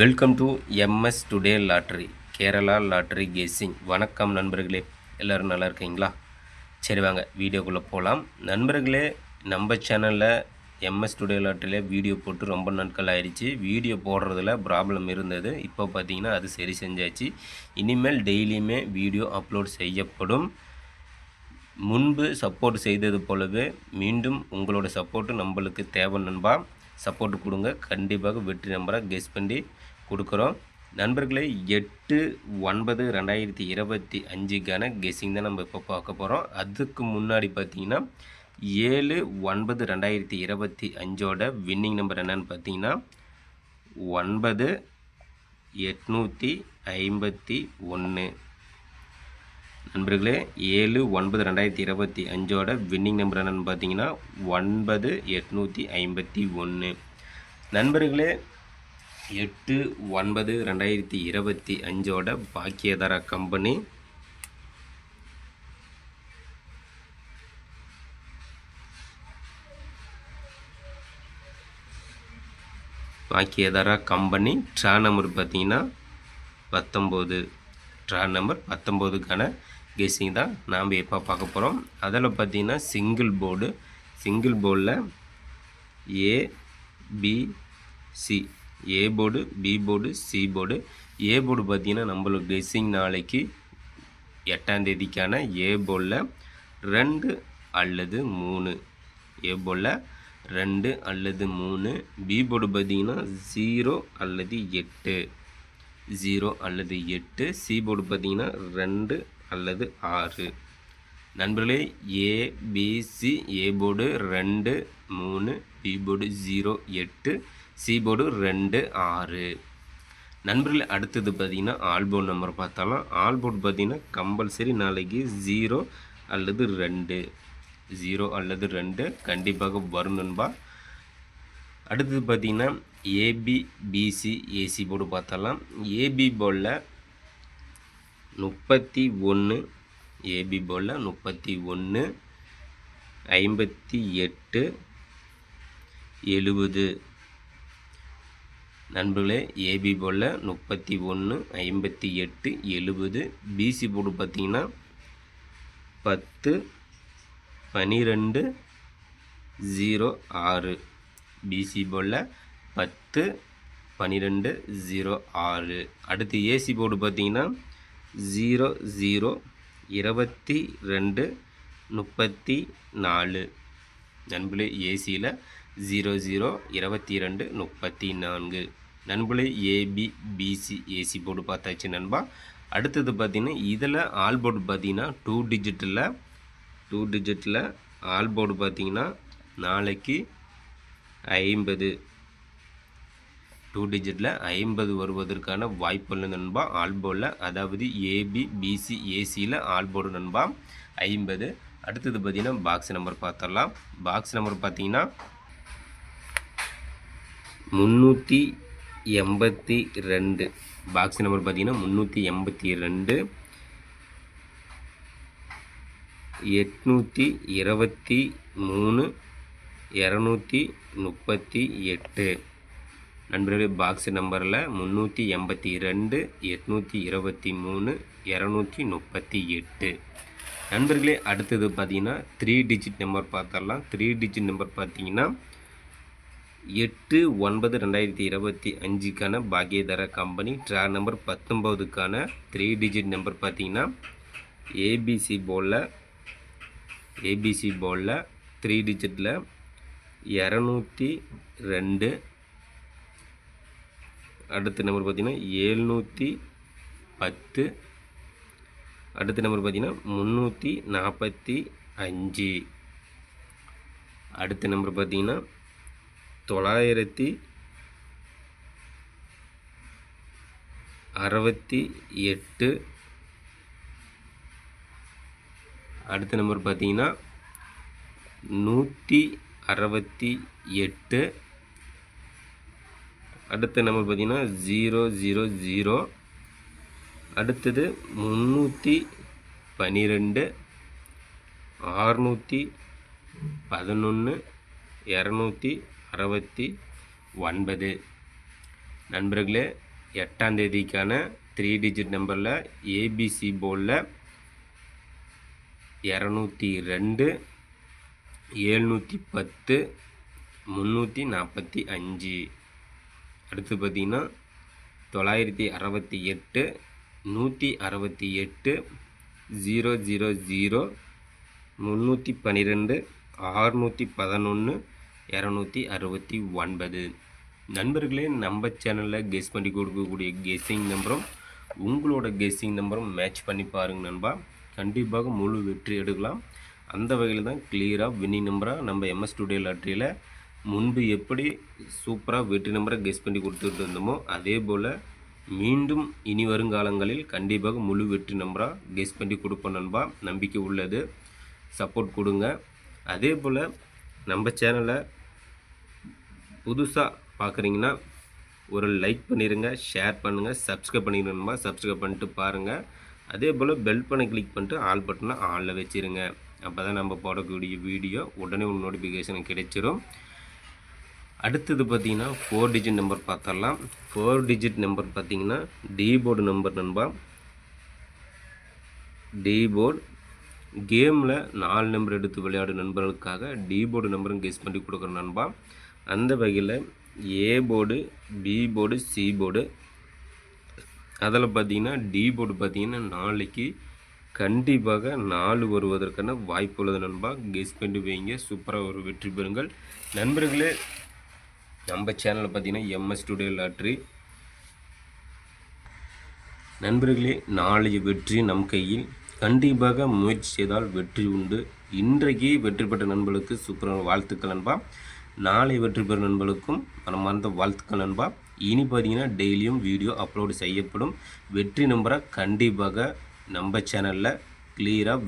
Welcome to MS today lottery Kerala lottery guessing வணக்கம் நண்பர்களே. எல்லோரும் நல்லா இருக்கீங்களா? சரி வாங்க வீடியோக்குள்ளே போகலாம் நண்பர்களே நம்ம சேனலில் எம்எஸ் டுடே லாட்ரியில் வீடியோ போட்டு ரொம்ப நாட்கள் ஆயிடுச்சு. வீடியோ போடுறதுல ப்ராப்ளம் இருந்தது. இப்போ பார்த்தீங்கன்னா அது சரி செஞ்சாச்சு. இனிமேல் டெய்லியுமே வீடியோ அப்லோட் செய்யப்படும். முன்பு சப்போர்ட் செய்தது போலவே மீண்டும் உங்களோட சப்போர்ட்டு நம்மளுக்கு தேவை நண்பா. சப்போர்ட் கொடுங்க. கண்டிப்பாக வெற்றி நம்பரை கெஸ் பண்ணி கொடுக்குறோம். நண்பர்களே எட்டு ஒன்பது ரெண்டாயிரத்தி இருபத்தி அஞ்சுக்கான கெஸ்ஸிங் தான் நம்ம இப்போ பார்க்க போகிறோம் அதுக்கு முன்னாடி பார்த்தீங்கன்னா ஏழு ஒன்பது ரெண்டாயிரத்தி இருபத்தி அஞ்சோட வின்னிங் நம்பர் என்னன்னு பார்த்தீங்கன்னா ஒன்பது எட்நூற்றி ஐம்பத்தி ஒன்று நண்பர்களே ஏழு ஒன்பது ரெண்டாயிரத்தி இருபத்தி அஞ்சோட வின்னிங் நம்பர் என்னென்னு பார்த்தீங்கன்னா ஒன்பது எட்நூற்றி ஐம்பத்தி ஒன்று நண்பர்களே எட்டு ஒன்பது ரெண்டாயிரத்தி இருபத்தி அஞ்சோட Bhagyathara company Bhagyathara company draw number பார்த்தீங்கன்னா பத்தொம்போது. ட்ரா நம்பர் பத்தொம்போதுக்கான கெஸ்ஸிங் தான் நாம் எப்போ பார்க்க போகிறோம். அதில் பார்த்தீங்கன்னா சிங்கிள் போர்டு சிங்கிள் போர்டில் A B C A board B board C board A board பார்த்தீங்கன்னா நம்மளுக்கு கெஸ்ஸிங் நாளைக்கு எட்டாம் தேதிக்கான ஏ போர்டில் ரெண்டு அல்லது மூணு. ஏ போர்டில் ரெண்டு அல்லது மூணு. பி போர்டு பார்த்தீங்கன்னா ஜீரோ அல்லது எட்டு. ஜீரோ அல்லது எட்டு சி போர்டு பார்த்தீங்கன்னா ரெண்டு அல்லது ஆறு. நண்பர்களே ஏபிசி ஏ போர்டு ரெண்டு மூணு பி போர்டு ஜீரோ எட்டு சி போர்டு ரெண்டு ஆறு. நண்பர்களே அடுத்தது பார்த்தீங்கன்னா ஆல்போர்ட் நம்பர் பார்த்தாலும். ஆல்போர்ட் பார்த்தீங்கன்னா கம்பல்சரி நாளைக்கு ஜீரோ அல்லது ரெண்டு. ஜீரோ அல்லது ரெண்டு கண்டிப்பாக வரும் நண்பா. அடுத்தது பார்த்திங்கன்னா ஏபி பிசி ஏசி போர்டு பார்த்தலாம் ஏபி போர்டில் முப்பத்தி ஒன்று ஏபி போர்டில் முப்பத்தி ஒன்று ஐம்பத்தி எட்டு எழுபது. நண்பர்களே ஏபி போர்டில் முப்பத்தி ஒன்று ஐம்பத்தி எட்டு எழுபது. பிசி போர்டு பார்த்தீங்கன்னா பத்து பனிரெண்டு ஜீரோ ஆறு. பிசி போர்டில் பத்து பன்னிரெண்டு ஜீரோ ஆறு. அடுத்து ஏசி போர்டு பார்த்தீங்கன்னா ஜீரோ ஜீரோ இருபத்தி ரெண்டு முப்பத்தி நாலு. நண்பர்களே ஏசியில் ஜீரோ ஜீரோ இருபத்தி ரெண்டு முப்பத்தி நான்கு. நண்பர்களே ஏபி பிசி ஏசி போர்டு பார்த்தாச்சு நண்பா. அடுத்தது பார்த்திங்கன்னா இதில் ஆல் போர்டு பார்த்தீங்கன்னா டூ டிஜிட்டில் டூ டிஜிட்டில் ஆல் போர்டு பார்த்தீங்கன்னா நாளைக்கு ஐம்பது. டூ டிஜிட்டில் ஐம்பது வருவதற்கான வாய்ப்புள்ள நண்பா ஆல்போர்டில் அதாவது ஏபி பிசி ஏசியில் ஆல்போர்டு நண்பா ஐம்பது. அடுத்தது பார்த்தீங்கன்னா பாக்ஸ் நம்பர் பார்த்துடலாம் பாக்ஸ் நம்பர் பார்த்தீங்கன்னா முந்நூற்றி எண்பத்தி ரெண்டு. பாக்ஸ் நம்பர் பார்த்தீங்கன்னா முந்நூற்றி எண்பத்தி ரெண்டு. எட்நூற்றி இருபத்தி மூணு இரநூத்தி முப்பத்தி எட்டு. நண்பர்களே பாக்ஸ் நம்பரில் முந்நூற்றி எண்பத்தி ரெண்டு எட்நூற்றி இருபத்தி மூணு இரநூத்தி முப்பத்தி எட்டு. நண்பர்களே அடுத்தது பார்த்தீங்கன்னா த்ரீ டிஜிட் நம்பர் பார்த்தரலாம் த்ரீ டிஜிட் நம்பர் பார்த்தீங்கன்னா எட்டு ஒன்பது ரெண்டாயிரத்தி இருபத்தி அஞ்சுக்கான பாக்கியதார கம்பெனி ட்ரா நம்பர் பத்தொம்போதுக்கான த்ரீ டிஜிட் நம்பர் பார்த்தீங்கன்னா ஏபிசி போலில் ஏபிசி போலில் த்ரீ டிஜிட்டில் இரநூத்தி ரெண்டு அடுத்த நம்பர் பார்த்திங்கன்னா ஏழ்நூற்றி பத்து. அடுத்த நம்பர் பார்த்திங்கன்னா முந்நூற்றி நாற்பத்தி அஞ்சு. அடுத்த நம்பர் பார்த்திங்கன்னா தொள்ளாயிரத்தி அறுபத்தி எட்டு. அடுத்த நம்பர் பார்த்தீங்கன்னா நூற்றி அறுபத்தி எட்டு. அடுத்த நம்பர் பார்த்தீங்கன்னா ஜீரோ ஜீரோ ஜீரோ அடுத்தது முந்நூற்றி பன்னிரெண்டு ஆறுநூற்றி பதினொன்று இரநூத்தி அறுபத்தி ஒன்பது. நண்பர்களே எட்டாம் தேதிக்கான த்ரீ டிஜிட் நம்பரில் ஏபிசி போர்டில் இரநூத்தி ரெண்டு ஏழ்நூற்றி பத்து முந்நூற்றி நாற்பத்தி அஞ்சு. அடுத்து பார்த்திங்கன்னா தொள்ளாயிரத்தி அறுபத்தி எட்டு நூற்றி அறுபத்தி எட்டு ஜீரோ ஜீரோ ஜீரோ முந்நூற்றி பன்னிரெண்டு ஆறுநூற்றி பதினொன்று இரநூத்தி அறுபத்தி ஒன்பது. நண்பர்களே நம்ம சேனலில் கெஸ் பண்ணி கொடுக்கக்கூடிய கெஸ்ஸிங் நம்பரும் உங்களோட கெஸ்ஸிங் நம்பரும் மேட்ச் பண்ணி பாருங்கள் நண்பா. கண்டிப்பாக முழு வெற்றி எடுக்கலாம். அந்த வகையில் தான் கிளியராக வின்னிங் நம்பராக நம்ம எம்எஸ் ஸ்டுடியோ லாட்ரியில் முன்பு எப்படி சூப்பராக வெற்றி நம்பரை கெஸ் பண்ணி கொடுத்துட்டு இருந்தோமோ அதே போல் மீண்டும் இனி வருங்காலங்களில் கண்டிப்பாக முழு வெற்றி நம்பராக கெஸ் பண்ணி கொடுப்போம் நண்பா. நம்பிக்கை உள்ளது. சப்போர்ட் கொடுங்க. அதே போல் நம்ம சேனலை புதுசாக பார்க்குறீங்கன்னா ஒரு லைக் பண்ணிடுங்க ஷேர் பண்ணுங்கள் சப்ஸ்கிரைப் பண்ணிடணுமா சப்ஸ்கிரைப் பண்ணிட்டு பாருங்கள் அதே போல் பெல் பண்ணை கிளிக் பண்ணிட்டு ஆல் பட்டனை ஆளில் வச்சிருங்க. அப்போ தான் நம்ம போடக்கூடிய வீடியோ உடனே ஒரு நோட்டிஃபிகேஷன் கிடைச்சிரும். அடுத்தது பார்த்தீங்கன்னா ஃபோர் டிஜிட் நம்பர் பார்த்துடலாம். ஃபோர் டிஜிட் நம்பர் பார்த்தீங்கன்னா டி போர்டு நம்பர் நண்பா. டி போர்டு கேமில் நாலு நம்பர் எடுத்து விளையாடும் நண்பர்களுக்காக டி போர்டு நம்பரும் கெஸ் பண்ணி கொடுக்குற நண்பா. அந்த வகையில் A board B board C board அதில் பார்த்தீங்கன்னா டி போர்டு பார்த்தீங்கன்னா நாளைக்கு கண்டிப்பாக நாலு வருவதற்கான வாய்ப்பு உள்ளது நண்பா. கெஸ் பண்ணி வைங்க. சூப்பராக ஒரு வெற்றி பெறுங்கள். நண்பர்களே நம்ம சேனலில் பார்த்தீங்கன்னா எம்எஸ் ஸ்டுடியோ லாட்ரி நண்பர்களே நாளைய வெற்றி நம் கையில். கண்டிப்பாக முயற்சி செய்தால் வெற்றி உண்டு. இன்றைக்கு வெற்றி பெற்ற நண்பர்களுக்கு சூப்பரான வாழ்த்துக்கள் நண்பா. நாளை வெற்றி பெறும் நண்பர்களுக்கும் மனமார்ந்த வாழ்த்துக்கள் நண்பா. இனி பார்த்தீங்கன்னா டெய்லியும் வீடியோ அப்லோடு செய்யப்படும். வெற்றி நம்பரை கண்டிப்பாக நம்ம சேனலில் கிளியராக